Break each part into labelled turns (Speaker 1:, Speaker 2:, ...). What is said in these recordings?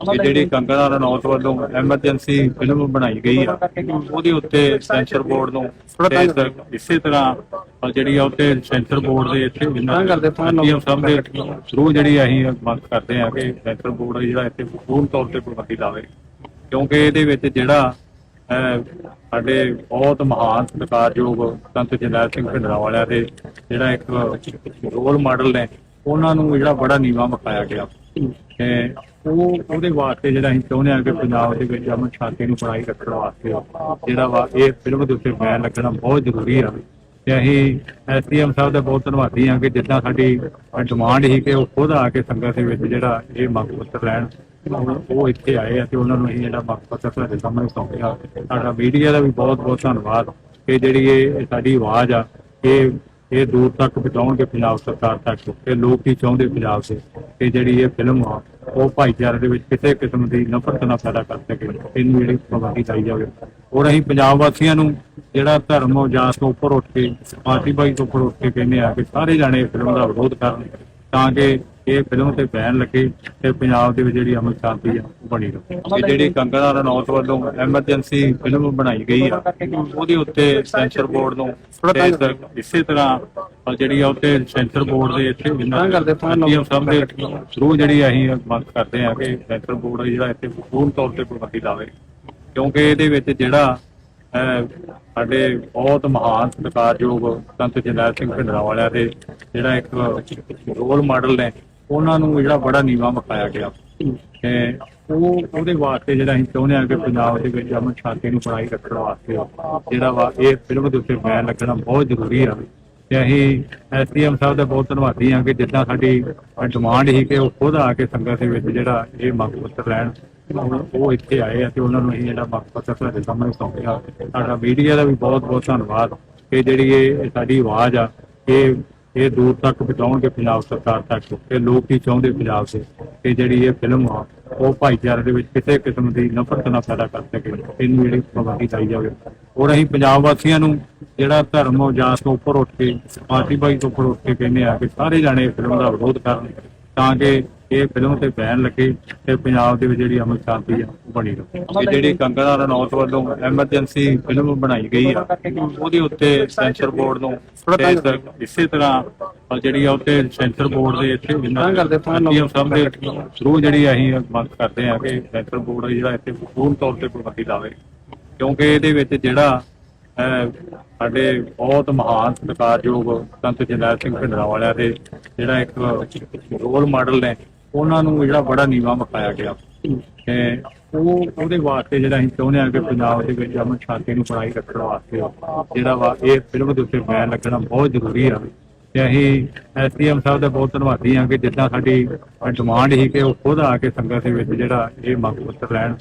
Speaker 1: ਕਿ ਜਿਹੜੀ ਕੰਗਨਾ ਰਣੌਤ ਵੱਲੋਂ ਐਮਰਜੈਂਸੀ ਫਿਲਮ ਬਣਾਈ ਗਈ ਆ, ਉਹਦੇ ਉੱਤੇ ਸੈਂਸਰ ਬੋਰਡ ਨੂੰ ਤੇ ਇਸੇ ਤਰ੍ਹਾਂ ਜਿਹੜੀ ਆ ਉੱਤੇ ਸੈਂਸਰ ਬੋਰਡ ਦੇ ਇੱਥੇ ਐਮ ਸਾਹਿਬ ਦੇ ਥਰੂ ਜਿਹੜੀ ਅਸੀਂ ਮੰਗ ਕਰਦੇ ਆ ਕਿ ਸੈਂਸਰ ਬੋਰਡ ਜਿਹੜਾ ਇੱਥੇ ਪੂਰਨ ਤੌਰ ਤੇ ਪਾਬੰਦੀ ਲਾਵੇ। ਕਿਉਂਕਿ ਇਹਦੇ ਵਿੱਚ ਜਿਹੜਾ ਸਾਡੇ ਬਹੁਤ ਮਹਾਨ ਸਤਿਕਾਰਯੋਗ ਸੰਤ ਜਰਨੈਲ ਸਿੰਘ ਭਿੰਡਰਾਂ ਦੇ ਜਿਹੜਾ ਇੱਕ ਰੋਲ ਮਾਡਲ ਨੇ, ਉਹਨਾਂ ਨੂੰ ਜਿਹੜਾ ਬੜਾ ਨੀਵਾ ਮਖਾਇਆ ਗਿਆ। ਤੇ ਉਹ ਉਹਦੇ ਵਾਸਤੇ ਜਿਹੜਾ ਅਸੀਂ ਚਾਹੁੰਦੇ ਹਾਂ ਕਿ ਪੰਜਾਬ ਦੇ ਵਿੱਚ ਅਮਨ ਸ਼ਾਂਤੀ ਨੂੰ ਬਣਾਈ ਰੱਖਣ ਵਾਸਤੇ ਜਿਹੜਾ ਵਾ ਇਹ ਫਿਲਮ ਦੇ ਉੱਤੇ ਬੈਨ ਲੱਗਣਾ ਬਹੁਤ ਜ਼ਰੂਰੀ ਆ। ਤੇ ਅਸੀਂ ਐਸਡੀਐਮ ਸਾਹਿਬ ਦਾ ਬਹੁਤ ਧੰਨਵਾਦੀ ਹਾਂ ਕਿ ਜਿੱਦਾਂ ਸਾਡੀ ਡਿਮਾਂਡ ਸੀ ਕਿ ਉਹ ਖੁਦ ਆ ਕੇ ਸੰਗਤ ਦੇ ਵਿੱਚ ਜਿਹੜਾ ਇਹ ਮੰਗ ਪੱਤਰ ਲੈਣ, ਉਹ- ਇੱਥੇ ਆਏ ਆ ਤੇ ਉਹਨਾਂ ਨੂੰ ਅਸੀਂ ਜਿਹੜਾ ਮੰਗ ਪੱਤਰ ਤੁਹਾਡੇ ਸਾਹਮਣੇ ਸੌਂਪਿਆ। ਸਾਡਾ ਮੀਡੀਆ ਦਾ ਵੀ ਬਹੁਤ ਬਹੁਤ ਧੰਨਵਾਦ ਕਿ ਜਿਹੜੀ ਇਹ ਇਹ ਸਾਡੀ ਆਵਾਜ਼ ਆ, ਇਹ ਇਹ ਦੂਰ ਤੱਕ ਪਹੁੰਚਾਉਣਗੇ ਪੰਜਾਬ ਸਰਕਾਰ ਤੱਕ। ਤੇ ਲੋਕ ਕੀ ਚਾਹੁੰਦੇ ਪੰਜਾਬ ਦੇ ਕਿ ਜਿਹੜੀ ਇਹ ਫਿਲਮ ਆ, ਉਹ ਭਾਈਚਾਰੇ ਦੇ ਵਿੱਚ ਕਿਸੇ ਕਿਸਮ ਦੀ ਨਫ਼ਰਤ ਨਾ ਪੈਦਾ ਕਰ ਸਕੇ। ਇਹਨੂੰ ਜਿਹੜੀ ਪਾਬੰਦੀ ਲਾਈ ਜਾਵੇ। ਔਰ ਅਸੀਂ ਪੰਜਾਬ ਵਾਸੀਆਂ ਨੂੰ ਜਿਹੜਾ ਧਰਮ ਜਾਂ ਤੋਂ ਉੱਪਰ ਉੱਠ ਕੇ ਪਾਰਟੀਬਾਜ਼ੀ ਤੋਂ ਉੱਪਰ ਉੱਠ ਕੇ ਕਹਿੰਦੇ ਆ ਕਿ ਸਾਰੇ ਜਾਣੇ ਇਹ ਫਿਲਮ ਦਾ ਵਿਰੋਧ ਕਰਨ ਤਾਂ ਕਿ ਇਹ ਫਿਲਮ ਤੇ ਬੈਨ ਲੱਗੇ ਤੇ ਪੰਜਾਬ ਦੇ ਵਿੱਚ ਜਿਹੜੀ ਅਮਨ ਸ਼ਾਂਤੀ ਆ ਉਹ ਬਣੀ ਰਹੇ। ਇਹ ਜਿਹੜੀ ਕੰਗਨਾ ਰਣੌਤ ਵੱਲੋਂ ਐਮਰਜੈਂਸੀ ਫਿਲਮ ਬਣਾਈ ਗਈ ਆ ਉਹਦੇ ਉੱਤੇ ਸੈਂਸਰ ਬੋਰਡ ਨੂੰ ਇਸੇ ਤਰ੍ਹਾਂ ਜਿਹੜੀ ਆ ਉੱਤੇ ਸੈਂਸਰ ਬੋਰਡ ਦੇ ਇੱਥੇ ਐਮ ਸਾਹਿਬ ਦੇ ਥਰੂ ਜਿਹੜੀ ਅਸੀਂ ਮੰਗ ਕਰਦੇ ਆ ਕਿ ਸੈਂਸਰ ਬੋਰਡ ਜਿਹੜਾ ਇੱਥੇ ਪੂਰਨ ਤੌਰ ਤੇ ਪਾਬੰਦੀ ਲਾਵੇ। ਕਿਉਂਕਿ ਇਹਦੇ ਵਿੱਚ ਜਿਹੜਾ ਸਾਡੇ ਬਹੁਤ ਮਹਾਨ ਸਤਿਕਾਰਯੋਗ ਸੰਤ ਜਰਨੈਲ ਸਿੰਘ ਭਿੰਡਰਾਂ ਵਾਲਿਆਂ ਦੇ ਜਿਹੜਾ ਇੱਕ ਰੋਲ ਮਾਡਲ ਨੇ ਉਹਨਾਂ ਨੂੰ ਜਿਹੜਾ ਬੜਾ ਨੀਵਾ ਮਖਾਇਆ ਗਿਆ। ਤੇ ਉਹ ਉਹਦੇ ਵਾਸਤੇ ਜਿਹੜਾ ਅਸੀਂ ਚਾਹੁੰਦੇ ਹਾਂ ਕਿ ਪੰਜਾਬ ਦੇ ਵਿੱਚ ਅਮਨ ਸ਼ਾਂਤੀ ਨੂੰ ਬਣਾਈ ਰੱਖਣ ਵਾਸਤੇ ਜਿਹੜਾ ਵਾ ਇਹ ਫਿਲਮ ਦੇ ਉੱਤੇ ਬੈਨ ਲੱਗਣਾ ਬਹੁਤ ਜ਼ਰੂਰੀ ਆ। ਤੇ ਅਸੀਂ ਐਸਡੀਐਮ ਸਾਹਿਬ ਦਾ ਬਹੁਤ ਧੰਨਵਾਦੀ ਹਾਂ ਕਿ ਜਿੱਦਾਂ ਸਾਡੀ ਡਿਮਾਂਡ ਸੀ ਕਿ ਉਹ ਖੁਦ ਆ ਕੇ ਸੰਗਤ ਦੇ ਵਿੱਚ ਜਿਹੜਾ ਇਹ ਮੰਗ ਪੱਤਰ ਲੈਣ, ਉਹ- ਇੱਥੇ ਆਏ ਆ ਤੇ ਉਹਨਾਂ ਨੂੰ ਅਸੀਂ ਜਿਹੜਾ ਮੰਗ ਪੱਤਰ ਤੁਹਾਡੇ ਸਾਹਮਣੇ ਸੌਂਪਿਆ। ਸਾਡਾ ਮੀਡੀਆ ਦਾ ਵੀ ਬਹੁਤ ਬਹੁਤ ਧੰਨਵਾਦ ਕਿ ਜਿਹੜੀ ਇਹ ਸਾਡੀ ਆਵਾਜ਼ ਆ, ਇਹ ਇਹ ਦੂਰ ਤੱਕ ਪਹੁੰਚਾਉਣਗੇ ਪੰਜਾਬ ਸਰਕਾਰ ਤੱਕ। ਤੇ ਲੋਕ ਕੀ ਚਾਹੁੰਦੇ ਪੰਜਾਬ ਦੇ? ਕਿ ਜਿਹੜੀ ਇਹ ਫਿਲਮ ਆ, ਉਹ ਭਾਈਚਾਰੇ ਦੇ ਵਿੱਚ ਕਿਸੇ ਕਿਸਮ ਦੀ ਨਫ਼ਰਤ ਨਾ ਪੈਦਾ ਕਰ ਸਕੇ। ਇਹਨੂੰ ਜਿਹੜੀ ਪਾਬੰਦੀ ਲਾਈ ਜਾਵੇ। ਔਰ ਅਸੀਂ ਪੰਜਾਬ ਵਾਸੀਆਂ ਨੂੰ ਜਿਹੜਾ ਧਰਮ ਜਾਂ ਤੋਂ ਉੱਪਰ ਉੱਠ ਕੇ ਪਾਰਟੀਬਾਜ਼ੀ ਤੋਂ ਉੱਪਰ ਉੱਠ ਕੇ ਕਹਿੰਦੇ ਆ ਕਿ ਸਾਰੇ ਜਾਣੇ ਇਹ ਫਿਲਮ ਦਾ ਵਿਰੋਧ ਕਰਨ। ਤਾਂ ਕਿ ਇਹ ਫਿਲਮ ਤੇ ਬੈਨ ਲੱਗੇ ਤੇ ਪੰਜਾਬ ਦੇ ਵਿੱਚ ਜਿਹੜੀ ਅਮਨ ਸ਼ਾਂਤੀ ਆ ਉਹ ਬਣੀ ਰਹੇ। ਇਹ ਜਿਹੜੀ ਕੰਗਨਾ ਰਣੌਤ ਵੱਲੋਂ ਐਮਰਜੈਂਸੀ ਫਿਲਮ ਬਣਾਈ ਗਈ ਆ ਉਹਦੇ ਉੱਤੇ ਸੈਂਸਰ ਬੋਰਡ ਨੂੰ ਇਸੇ ਤਰ੍ਹਾਂ ਜਿਹੜੀ ਆ ਉੱਤੇ ਸੈਂਸਰ ਬੋਰਡ ਦੇ ਇੱਥੇ ਐਮ ਸਾਹਿਬ ਦੇ ਥਰੂ ਜਿਹੜੀ ਅਸੀਂ ਮੰਗ ਕਰਦੇ ਆ ਕਿ ਸੈਂਸਰ ਬੋਰਡ ਜਿਹੜਾ ਇੱਥੇ ਪੂਰਨ ਤੌਰ ਤੇ ਪਾਬੰਦੀ ਲਾਵੇ। ਕਿਉਂਕਿ ਇਹਦੇ ਵਿੱਚ ਜਿਹੜਾ ਸਾਡੇ ਬਹੁਤ ਮਹਾਨ ਸਤਿਕਾਰਯੋਗ ਸੰਤ ਜਰਨੈਲ ਸਿੰਘ ਭਿੰਡਰਾਂ ਦੇ ਜਿਹੜਾ ਇੱਕ ਰੋਲ ਮਾਡਲ ਨੇ, ਉਹਨਾਂ ਨੂੰ ਜਿਹੜਾ ਬੜਾ ਨੀਵਾ ਮਖਾਇਆ ਗਿਆ। ਤੇ ਉਹ, ਉਹਦੇ ਵਾਸਤੇ ਜਿਹੜਾ ਅਸੀਂ ਚਾਹੁੰਦੇ ਹਾਂ ਕਿ ਪੰਜਾਬ ਦੇ ਵਿੱਚ ਅਮਨ ਸ਼ਾਂਤੀ ਨੂੰ ਬਣਾਈ ਰੱਖਣ ਵਾਸਤੇ ਜਿਹੜਾ ਵਾ, ਇਹ ਫਿਲਮ ਦੇ ਉੱਤੇ ਬੈਨ ਲੱਗਣਾ ਬਹੁਤ ਜ਼ਰੂਰੀ ਆ। ਤੇ ਅਸੀਂ ਐਸਡੀਐਮ ਸਾਹਿਬ ਦਾ ਬਹੁਤ ਧੰਨਵਾਦੀ ਹਾਂ ਕਿ ਜਿੱਦਾਂ ਸਾਡੀ ਡਿਮਾਂਡ ਸੀ ਕਿ ਉਹ ਖੁਦ ਆ ਕੇ ਸੰਗਤ ਦੇ ਵਿੱਚ ਜਿਹੜਾ ਇਹ ਮੰਗ ਪੱਤਰ ਲੈਣ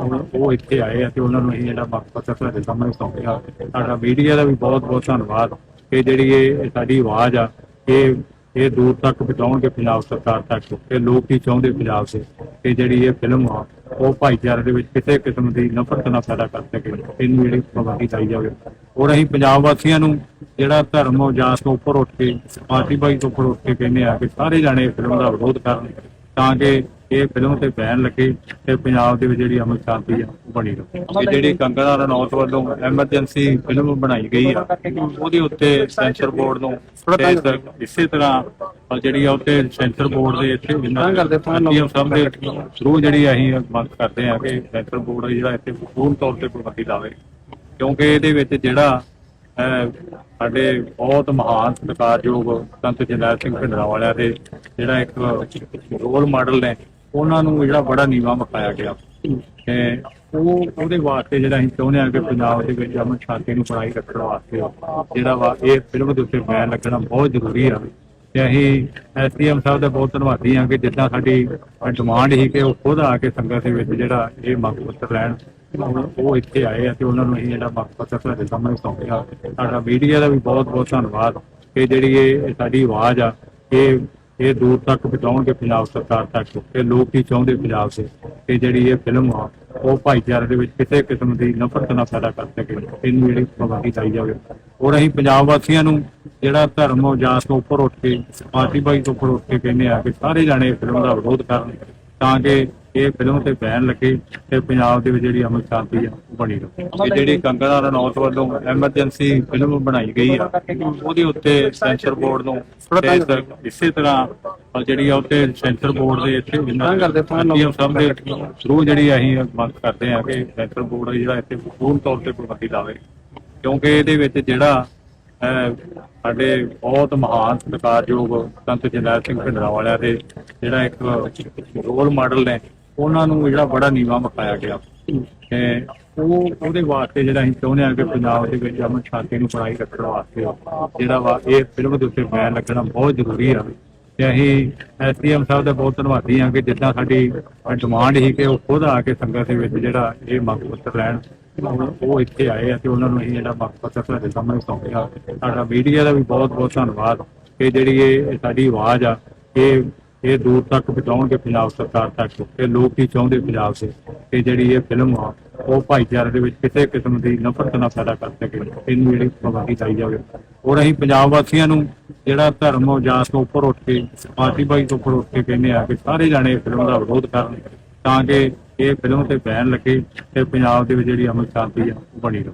Speaker 1: ਉਹ- ਉਹ ਇੱਥੇ ਆਏ ਆ ਤੇ ਉਹਨਾਂ ਨੂੰ ਅਸੀਂ ਜਿਹੜਾ ਮੰਗ ਤੁਹਾਡੇ ਸਾਹਮਣੇ ਸੌਂਪਿਆ। ਸਾਡਾ ਮੀਡੀਆ ਦਾ ਵੀ ਬਹੁਤ ਬਹੁਤ ਧੰਨਵਾਦ ਕਿ ਜਿਹੜੀ ਇਹ ਸਾਡੀ ਆਵਾਜ਼ ਆ, ਇਹ ਇਹ ਦੂਰ ਤੱਕ ਪਹੁੰਚਾਉਣਗੇ ਪੰਜਾਬ ਸਰਕਾਰ ਤੱਕ ਤੇ ਲੋਕ ਕੀ ਚਾਹੁੰਦੇ ਪੰਜਾਬ ਦੇ ਕਿ ਜਿਹੜੀ ਇਹ ਫਿਲਮ ਆ, ਉਹ ਭਾਈਚਾਰੇ ਦੇ ਵਿੱਚ ਕਿਸੇ ਕਿਸਮ ਦੀ ਨਫ਼ਰਤ ਨਾ ਪੈਦਾ ਕਰ ਸਕੇ, ਇਹਨੂੰ ਜਿਹੜੀ ਪਾਬੰਦੀ ਲਾਈ ਜਾਵੇ। ਔਰ ਅਸੀਂ ਪੰਜਾਬ ਵਾਸੀਆਂ ਨੂੰ ਜਿਹੜਾ ਧਰਮ ਜਾਂ ਤੋਂ ਉੱਪਰ ਉੱਠ ਕੇ ਪਾਰਟੀਬਾਜ਼ੀ ਤੋਂ ਉੱਪਰ ਉੱਠ ਕੇ ਕਹਿੰਦੇ ਆ ਕਿ ਸਾਰੇ ਜਾਣੇ ਇਹ ਫਿਲਮ ਦਾ ਵਿਰੋਧ ਕਰਨ। ਤਾਂ ਕਿ ਇਹ ਫਿਲਮ ਤੇ ਬੈਨ ਲੱਗੇ ਤੇ ਪੰਜਾਬ ਦੇ ਵਿੱਚ ਜਿਹੜੀ ਅਮਨ ਸ਼ਾਂਤੀ ਆ ਉਹ ਬਣੀ ਰਹੇ। ਇਹ ਜਿਹੜੀ ਕੰਗਨਾ ਰਣੌਤ ਵੱਲੋਂ ਐਮਰਜੈਂਸੀ ਫਿਲਮ ਬਣਾਈ ਗਈ ਆ ਉਹਦੇ ਉੱਤੇ ਸੈਂਸਰ ਬੋਰਡ ਨੂੰ ਇਸੇ ਤਰ੍ਹਾਂ ਜਿਹੜੀ ਆ ਉੱਤੇ ਸੈਂਸਰ ਬੋਰਡ ਦੇ ਇੱਥੇ ਐਮ ਸਾਹਿਬ ਦੇ ਥਰੂ ਜਿਹੜੀ ਅਸੀਂ ਮੰਗ ਕਰਦੇ ਆ ਕਿ ਸੈਂਸਰ ਬੋਰਡ ਜਿਹੜਾ ਇੱਥੇ ਪੂਰਨ ਤੌਰ ਤੇ ਪਾਬੰਦੀ ਲਾਵੇ। ਕਿਉਂਕਿ ਇਹਦੇ ਵਿੱਚ ਜਿਹੜਾ ਸਾਡੇ ਬਹੁਤ ਮਹਾਨ ਸਤਿਕਾਰਯੋਗ ਸੰਤ ਜਰਨੈਲ ਸਿੰਘ ਭਿੰਡਰਾਂ ਵਾਲਿਆਂ ਦੇ ਜਿਹੜਾ ਇੱਕ ਰੋਲ ਮਾਡਲ ਨੇ, ਉਹਨਾਂ ਨੂੰ ਜਿਹੜਾ ਬੜਾ ਨੀਵਾ ਮਖਾਇਆ ਗਿਆ। ਤੇ ਉਹ, ਉਹਦੇ ਵਾਸਤੇ ਜਿਹੜਾ ਅਸੀਂ ਚਾਹੁੰਦੇ ਹਾਂ ਕਿ ਪੰਜਾਬ ਦੇ ਵਿੱਚ ਅਮਨ ਸ਼ਾਂਤੀ ਨੂੰ ਬਣਾਈ ਰੱਖਣ ਵਾਸਤੇ ਜਿਹੜਾ ਵਾ, ਇਹ ਫਿਲਮ ਦੇ ਉੱਤੇ ਬੈਨ ਲੱਗਣਾ ਬਹੁਤ ਜ਼ਰੂਰੀ ਆ। ਤੇ ਅਸੀਂ ਐਸਡੀਐਮ ਸਾਹਿਬ ਦਾ ਬਹੁਤ ਧੰਨਵਾਦੀ ਹਾਂ ਕਿ ਜਿੱਦਾਂ ਸਾਡੀ ਡਿਮਾਂਡ ਸੀ ਕਿ ਉਹ ਖੁਦ ਆ ਕੇ ਸੰਗਤ ਦੇ ਵਿੱਚ ਜਿਹੜਾ ਇਹ ਮੰਗ ਪੱਤਰ ਲੈਣ, ਉਹ- ਇੱਥੇ ਆਏ ਆ ਤੇ ਉਹਨਾਂ ਨੂੰ ਅਸੀਂ ਜਿਹੜਾ ਮੰਗ ਪੱਤਰ ਤੁਹਾਡੇ ਸਾਹਮਣੇ ਸੌਂਪਿਆ। ਸਾਡਾ ਮੀਡੀਆ ਦਾ ਵੀ ਬਹੁਤ ਬਹੁਤ ਧੰਨਵਾਦ ਕਿ ਜਿਹੜੀ ਇਹ ਸਾਡੀ ਆਵਾਜ਼ ਆ, ਇਹ ਇਹ ਦੂਰ ਤੱਕ ਪਹੁੰਚਾਉਣਗੇ ਪੰਜਾਬ ਸਰਕਾਰ ਤੱਕ। ਤੇ ਲੋਕ ਕੀ ਚਾਹੁੰਦੇ ਪੰਜਾਬ ਦੇ ਕਿ ਜਿਹੜੀ ਇਹ ਫਿਲਮ ਆ, ਉਹ ਭਾਈਚਾਰੇ ਦੇ ਵਿੱਚ ਕਿਸੇ ਕਿਸਮ ਦੀ ਨਫ਼ਰਤ ਨਾ ਪੈਦਾ ਕਰ ਸਕੇ। ਇਹਨੂੰ ਜਿਹੜੀ ਪਾਬੰਦੀ ਲਾਈ ਜਾਵੇ। ਔਰ ਅਸੀਂ ਪੰਜਾਬ ਵਾਸੀਆਂ ਨੂੰ ਜਿਹੜਾ ਧਰਮ ਜਾਂ ਤੋਂ ਉੱਪਰ ਉੱਠ ਕੇ ਪਾਰਟੀਬਾਜ਼ੀ ਤੋਂ ਉੱਪਰ ਉੱਠ ਕੇ ਕਹਿੰਦੇ ਆ ਕਿ ਸਾਰੇ ਜਾਣੇ ਇਹ ਫਿਲਮ ਦਾ ਵਿਰੋਧ ਕਰਨ ਤਾਂ ਕਿ ਇਹ ਫਿਲਮ ਤੇ ਬੈਨ ਲੱਗੇ ਤੇ ਪੰਜਾਬ ਦੇ ਵਿੱਚ ਜਿਹੜੀ ਅਮਨ ਸ਼ਾਂਤੀ ਆ ਉਹ ਬਣੀ ਰਹੇ। ਤੇ ਜਿਹੜੀ ਕੰਗਨਾ ਰਣੌਤ ਵੱਲੋਂ ਐਮਰਜੈਂਸੀ ਫਿਲਮ ਬਣਾਈ ਗਈ ਆ ਉਹਦੇ ਉੱਤੇ ਸੈਂਸਰ ਬੋਰਡ ਨੂੰ ਇਸੇ ਤਰ੍ਹਾਂ ਜਿਹੜੀ ਆ ਉੱਤੇ ਸੈਂਸਰ ਬੋਰਡ ਦੇ ਇੱਥੇ ਐਸਡੀਐਮ ਸਾਹਿਬ ਦੇ ਥਰੂ ਜਿਹੜੀ ਅਸੀਂ ਮੰਗ ਕਰਦੇ ਆ ਕਿ ਸੈਂਸਰ ਬੋਰਡ ਜਿਹੜਾ ਇੱਥੇ ਪੂਰਨ ਤੌਰ ਤੇ ਪਾਬੰਦੀ ਲਾਵੇ। ਕਿਉਂਕਿ ਇਹਦੇ ਵਿੱਚ ਜਿਹੜਾ ਸਾਡੇ ਬਹੁਤ ਮਹਾਨ ਸਤਿਕਾਰਯੋਗ ਸੰਤ ਜਰਨੈਲ ਸਿੰਘ ਭਿੰਡਰਾਂ ਵਾਲਿਆਂ ਦੇ ਜਿਹੜਾ ਇੱਕ ਰੋਲ ਮਾਡਲ ਨੇ ਉਹਨਾਂ ਨੂੰ ਜਿਹੜਾ ਬੜਾ ਨੀਵਾ ਮਖਾਇਆ ਗਿਆ। ਤੇ ਉਹ ਉਹਦੇ ਵਾਸਤੇ ਜਿਹੜਾ ਅਸੀਂ ਚਾਹੁੰਦੇ ਹਾਂ ਕਿ ਪੰਜਾਬ ਦੇ ਵਿੱਚ ਅਮਨ ਸ਼ਾਂਤੀ ਨੂੰ ਬਣਾਈ ਰੱਖਣ ਵਾਸਤੇ ਜਿਹੜਾ ਵਾ ਇਹ ਫਿਲਮ ਦੇ ਉੱਤੇ ਬੈਨ ਲੱਗਣਾ ਬਹੁਤ ਜ਼ਰੂਰੀ ਆ। ਤੇ ਅਸੀਂ ਐਸਡੀਐਮ ਸਾਹਿਬ ਦੇ ਬਹੁਤ ਧੰਨਵਾਦੀ ਹਾਂ ਕਿ ਜਿੱਦਾਂ ਸਾਡੀ ਡਿਮਾਂਡ ਸੀ ਕਿ ਉਹ ਖੁਦ ਆ ਕੇ ਸੰਗਤ ਦੇ ਵਿੱਚ ਜਿਹੜਾ ਇਹ ਮੰਗ ਪੱਤਰ ਲੈਣ, ਉਹ- ਉਹ ਇੱਥੇ ਆਏ ਆ ਤੇ ਉਹਨਾਂ ਨੂੰ ਅਸੀਂ ਜਿਹੜਾ ਮੰਗ ਪੱਤਰ ਤੁਹਾਡੇ ਸਾਹਮਣੇ ਸੌਂਪਿਆ ਸਾਡਾ ਮੀਡੀਆ ਦਾ ਵੀ ਬਹੁਤ ਬਹੁਤ ਧੰਨਵਾਦ ਕਿ ਜਿਹੜੀ ਇਹ ਸਾਡੀ ਆਵਾਜ਼ ਆ, ਇਹ ਇਹ ਦੂਰ ਤੱਕ ਪਹੁੰਚਾਉਣਗੇ ਪੰਜਾਬ ਸਰਕਾਰ ਤੱਕ। ਤੇ ਲੋਕ ਹੀ ਚਾਹੁੰਦੇ ਪੰਜਾਬ ਦੇ ਕਿ ਜਿਹੜੀ ਇਹ ਫਿਲਮ ਆ, ਉਹ ਭਾਈਚਾਰੇ ਦੇ ਵਿੱਚ ਕਿਸੇ ਕਿਸਮ ਦੀ ਨਫ਼ਰਤ ਨਾ ਪੈਦਾ ਕਰ ਸਕੇ। ਇਹਨੂੰ ਜਿਹੜੀ ਪਾਬੰਦੀ ਲਾਈ ਜਾਵੇ। ਔਰ ਅਸੀਂ ਪੰਜਾਬ ਵਾਸੀਆਂ ਨੂੰ ਜਿਹੜਾ ਧਰਮ ਔਰ ਜਾਤ ਤੋਂ ਉੱਪਰ ਉੱਠ ਕੇ, ਪਾਰਟੀ ਬਾਈ ਤੋਂ ਉੱਪਰ ਉੱਠ ਕੇ ਕਹਿੰਦੇ ਆ ਕਿ ਸਾਰੇ ਜਾਣੇ ਫਿਲਮ ਦਾ ਵਿਰੋਧ ਕਰਨ ਤਾਂ ਕਿ ਇਹ ਫਿਲਮ ਤੇ ਬੈਨ ਲੱਗੇ ਤੇ ਪੰਜਾਬ ਦੇ ਵਿੱਚ ਜਿਹੜੀ ਅਮਨ ਸ਼ਾਂਤੀ ਆ, ਉਹ ਬਣੀ ਰਹੇ।